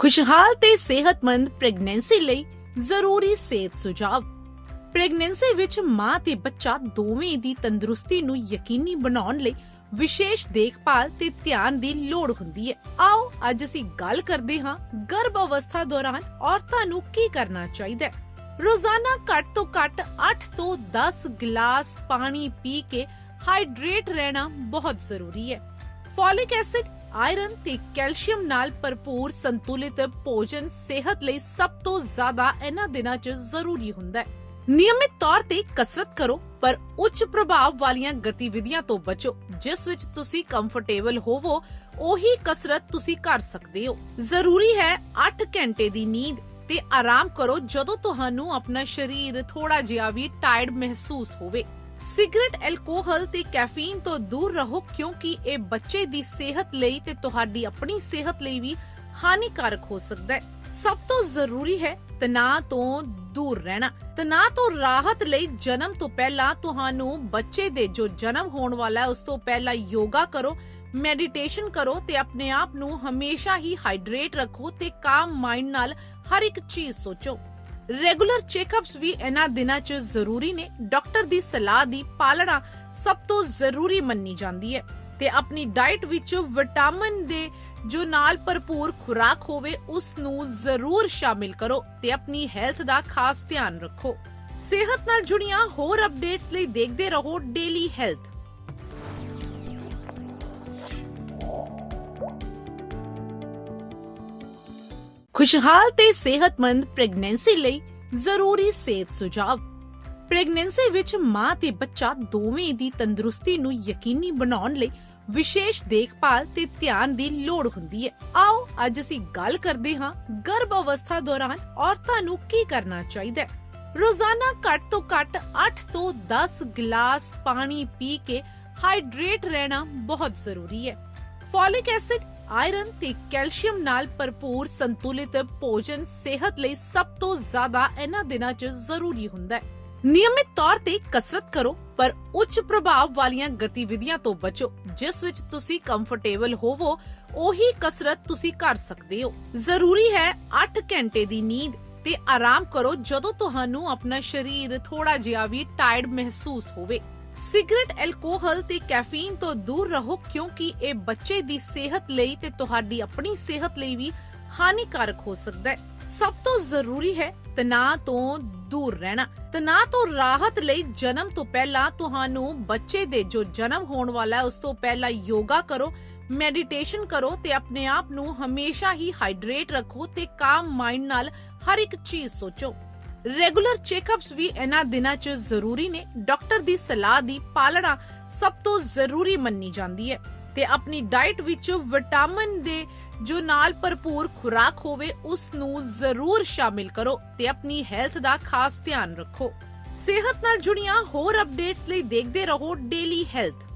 ਖੁਸ਼ਹਾਲ ਤੇ ਸਿਹਤਮੰਦ ਪ੍ਰੈਗਨੈਂਸੀ ਲਈ ਜ਼ਰੂਰੀ ਸਿਹਤ ਸੁਝਾਅ। ਪ੍ਰੈਗਨੈਂਸੀ ਵਿੱਚ ਮਾਂ ਤੇ ਬੱਚਾ ਦੋਵੇਂ ਦੀ ਤੰਦਰੁਸਤੀ ਨੂੰ ਯਕੀਨੀ ਬਣਾਉਣ ਲਈ ਵਿਸ਼ੇਸ਼ ਦੇਖਭਾਲ ਤੇ ਧਿਆਨ ਦੀ ਲੋੜ ਹੁੰਦੀ ਹੈ। ਆਓ ਅੱਜ ਅਸੀਂ ਗੱਲ ਕਰਦੇ ਹਾਂ ਗਰਭ ਅਵਸਥਾ ਦੌਰਾਨ ਔਰਤਾਂ ਨੂੰ ਕੀ ਕਰਨਾ ਚਾਹੀਦਾ ਹੈ। ਰੋਜ਼ਾਨਾ ਘੱਟ ਤੋਂ ਘੱਟ 8 ਤੋਂ 10 ਗਲਾਸ ਪਾਣੀ ਪੀ ਕੇ ਹਾਈਡਰੇਟ ਰਹਿਣਾ ਬਹੁਤ ਜ਼ਰੂਰੀ ਹੈ। ਫੋਲਿਕ ਐਸਿਡ ਆਇਰਨ ਤੇ ਕੈਲਸ਼ੀਅਮ ਨਾਲ ਭਰਪੂਰ ਸੰਤੁਲਿਤ ਭੋਜਨ ਸਿਹਤ ਲਈ ਸਭ ਤੋਂ ਜ਼ਿਆਦਾ ਇਹਨਾਂ ਦਿਨਾਂ 'ਚ ਜ਼ਰੂਰੀ ਹੁੰਦਾ ਹੈ। ਨਿਯਮਿਤ ਤੌਰ ਤੇ ਕਸਰਤ ਕਰੋ, ਪਰ ਉੱਚ ਪ੍ਰਭਾਵ ਵਾਲੀਆਂ ਗਤੀਵਿਧੀਆਂ ਤੋਂ ਬਚੋ। ਜਿਸ ਵਿੱਚ ਤੁਸੀਂ ਕੰਫਰਟੇਬਲ ਹੋਵੋ, ਉਹੀ ਕਸਰਤ ਤੁਸੀਂ ਕਰ ਸਕਦੇ ਹੋ। ਜ਼ਰੂਰੀ ਹੈ 8 ਘੰਟੇ ਦੀ ਨੀਂਦ ਤੇ ਆਰਾਮ ਕਰੋ ਜਦੋਂ ਤੁਹਾਨੂੰ ਆਪਣਾ ਸਰੀਰ ਥੋੜਾ ਜਿਹਾ ਵੀ ਟਾਇਰਡ ਮਹਿਸੂਸ ਹੋਵੇ। ਸਿਗਰਟ, ਐਲਕੋਹਲ ਤੇ ਕੈਫੀਨ ਤੋਂ ਦੂਰ ਰਹੋ ਕਿਉਂਕਿ ਇਹ ਬੱਚੇ ਦੀ ਸਿਹਤ ਲਈ ਤੇ ਤੁਹਾਡੀ ਆਪਣੀ ਸਿਹਤ ਲਈ ਵੀ ਹਾਨੀਕਾਰਕ ਹੋ ਸਕਦਾ ਹੈ। ਸਭ ਤੋਂ ਜ਼ਰੂਰੀ ਹੈ ਤਣਾਅ ਤੋਂ ਦੂਰ ਰਹਿਣਾ। ਤਣਾਅ ਤੋਂ ਰਾਹਤ ਲਈ ਜਨਮ ਤੋਂ ਪਹਿਲਾਂ ਤੁਹਾਨੂੰ ਬੱਚੇ ਦੇ ਜੋ ਜਨਮ ਹੋਣ ਵਾਲਾ ਹੈ, ਉਸ ਤੋਂ ਪਹਿਲਾਂ ਯੋਗਾ ਕਰੋ, ਮੈਡੀਟੇਸ਼ਨ ਕਰੋ ਤੇ ਆਪਣੇ ਆਪ ਨੂੰ ਹਮੇਸ਼ਾ ਹੀ ਹਾਈਡਰੇਟ ਰੱਖੋ ਤੇ ਕਾਮ ਮਾਈਂਡ ਨਾਲ ਹਰ ਇੱਕ ਚੀਜ਼ ਸੋਚੋ। ਰੈਗੂਲਰ ਚੈੱਕਅਪਸ ਵੀ ਇਹਨਾਂ ਦਿਨਾਂ 'ਚ ਜ਼ਰੂਰੀ ਨੇ। ਡਾਕਟਰ ਦੀ ਸਲਾਹ ਦੀ ਪਾਲਣਾ ਸਭ ਤੋਂ ਜ਼ਰੂਰੀ ਮੰਨੀ ਜਾਂਦੀ ਹੈ ਤੇ ਆਪਣੀ ਡਾਈਟ ਵਿੱਚ ਵਿਟਾਮਿਨ ਦੇ ਜੋ ਨਾਲ ਭਰਪੂਰ ਖੁਰਾਕ ਹੋਵੇ, ਉਸ ਨੂੰ ਜ਼ਰੂਰ ਸ਼ਾਮਿਲ ਕਰੋ ਤੇ ਆਪਣੀ ਹੈਲਥ ਦਾ ਖਾਸ ਧਿਆਨ ਰੱਖੋ। ਸਿਹਤ ਨਾਲ ਜੁੜੀਆਂ ਹੋਰ ਅਪਡੇਟਸ ਲਈ ਦੇਖਦੇ ਰਹੋ ਡੇਲੀ ਹੈਲਥ। ਖੁਸ਼ਹਾਲ ਤੇ ਸਿਹਤਮੰਦ ਪ੍ਰੈਗਨੈਂਸੀ ਲਈ ਜ਼ਰੂਰੀ ਸਿਹਤ ਸੁਝਾਅ। ਪ੍ਰੈਗਨੈਂਸੀ ਵਿੱਚ ਮਾਂ ਤੇ ਬੱਚਾ ਦੋਵੇਂ ਦੀ ਤੰਦਰੁਸਤੀ ਨੂੰ ਯਕੀਨੀ ਬਣਾਉਣ ਲਈ ਵਿਸ਼ੇਸ਼ ਦੇਖਭਾਲ ਤੇ ਧਿਆਨ ਦੀ ਲੋੜ ਹੁੰਦੀ ਹੈ। ਆਓ ਅੱਜ ਅਸੀਂ ਗੱਲ ਕਰਦੇ ਹਾਂ ਗਰਭ ਅਵਸਥਾ ਦੌਰਾਨ ਔਰਤਾਂ ਨੂੰ ਕੀ ਕਰਨਾ ਚਾਹੀਦਾ ਹੈ। ਰੋਜ਼ਾਨਾ ਘੱਟ ਤੋਂ ਘੱਟ 8 ਤੋਂ 10 ਗਲਾਸ ਪਾਣੀ ਪੀ ਕੇ ਹਾਈਡਰੇਟ ਰਹਿਣਾ ਬਹੁਤ ਜ਼ਰੂਰੀ ਹੈ। ਫੋਲਿਕ ਐਸਿਡ ਆਇਰਨ ਤੇ ਕੈਲਸ਼ੀਅਮ ਨਾਲ ਭਰਪੂਰ ਸੰਤੁਲਿਤ ਭੋਜਨ ਸਿਹਤ ਲਈ ਸਭ ਤੋਂ ਜ਼ਿਆਦਾ ਇਹਨਾਂ ਦਿਨਾਂ 'ਚ ਜ਼ਰੂਰੀ ਹੁੰਦਾ ਹੈ। ਨਿਯਮਿਤ ਤੌਰ ਤੇ ਕਸਰਤ ਕਰੋ, ਪਰ ਉੱਚ ਪ੍ਰਭਾਵ ਵਾਲੀਆਂ ਗਤੀਵਿਧੀਆਂ ਤੋਂ ਬਚੋ। ਜਿਸ ਵਿੱਚ ਤੁਸੀਂ ਕੰਫਰਟੇਬਲ ਹੋਵੋ, ਉਹੀ ਕਸਰਤ ਤੁਸੀਂ ਕਰ ਸਕਦੇ ਹੋ। ਜ਼ਰੂਰੀ ਹੈ 8 ਘੰਟੇ ਦੀ ਨੀਂਦ ਤੇ ਆਰਾਮ ਕਰੋ ਜਦੋਂ ਤੁਹਾਨੂੰ ਆਪਣਾ ਸਰੀਰ ਥੋੜਾ ਜਿਹਾ ਵੀ ਟਾਇਰਡ ਮਹਿਸੂਸ ਹੋਵੇ। ਸਿਗਰਟ, ਐਲਕੋਹਲ ਤੇ ਕੈਫੀਨ ਤੋਂ ਦੂਰ ਰਹੋ ਕਿਉਂਕਿ ਇਹ ਬੱਚੇ ਦੀ ਸਿਹਤ ਲਈ ਤੇ ਤੁਹਾਡੀ ਆਪਣੀ ਸਿਹਤ ਲਈ ਵੀ ਹਾਨੀਕਾਰਕ ਹੋ ਸਕਦਾ ਹੈ। ਸਭ ਤੋਂ ਜ਼ਰੂਰੀ ਹੈ ਤਣਾਅ ਤੋਂ ਦੂਰ ਰਹਿਣਾ। ਤਣਾਅ ਤੋਂ ਰਾਹਤ ਲਈ ਜਨਮ ਤੋਂ ਪਹਿਲਾਂ ਤੁਹਾਨੂੰ ਬੱਚੇ ਦੇ ਜੋ ਜਨਮ ਹੋਣ ਵਾਲਾ ਹੈ, ਉਸ ਤੋਂ ਪਹਿਲਾਂ ਯੋਗਾ ਕਰੋ, ਮੈਡੀਟੇਸ਼ਨ ਕਰੋ ਤੇ ਆਪਣੇ ਆਪ ਨੂੰ ਹਮੇਸ਼ਾ ਹੀ ਹਾਈਡਰੇਟ ਰੱਖੋ ਤੇ ਕਾਮ ਮਾਈਂਡ ਨਾਲ ਹਰ ਇੱਕ ਚੀਜ਼ ਸੋਚੋ। ਰੈਗੂਲਰ ਚੈੱਕਅਪਸ ਵੀ ਇਹਨਾਂ ਦਿਨਾਂ 'ਚ ਜ਼ਰੂਰੀ ਨੇ। ਡਾਕਟਰ ਦੀ ਸਲਾਹ ਦੀ ਪਾਲਣਾ ਸਭ ਤੋਂ ਜ਼ਰੂਰੀ ਮੰਨੀ ਜਾਂਦੀ ਹੈ। ਤੇ ਆਪਣੀ ਡਾਈਟ ਵਿੱਚ ਵਿਟਾਮਿਨ ਦੇ ਜੋ ਨਾਲ ਭਰਪੂਰ ਖੁਰਾਕ ਹੋਵੇ, ਉਸ ਨੂੰ ਜ਼ਰੂਰ ਸ਼ਾਮਿਲ ਕਰੋ ਤੇ ਆਪਣੀ ਹੈਲਥ ਦਾ ਖਾਸ ਧਿਆਨ ਰੱਖੋ। ਸਿਹਤ ਨਾਲ ਜੁੜੀਆਂ ਹੋਰ ਅਪਡੇਟਸ ਲਈ ਦੇਖਦੇ ਰਹੋ ਡੇਲੀ ਹੈਲਥ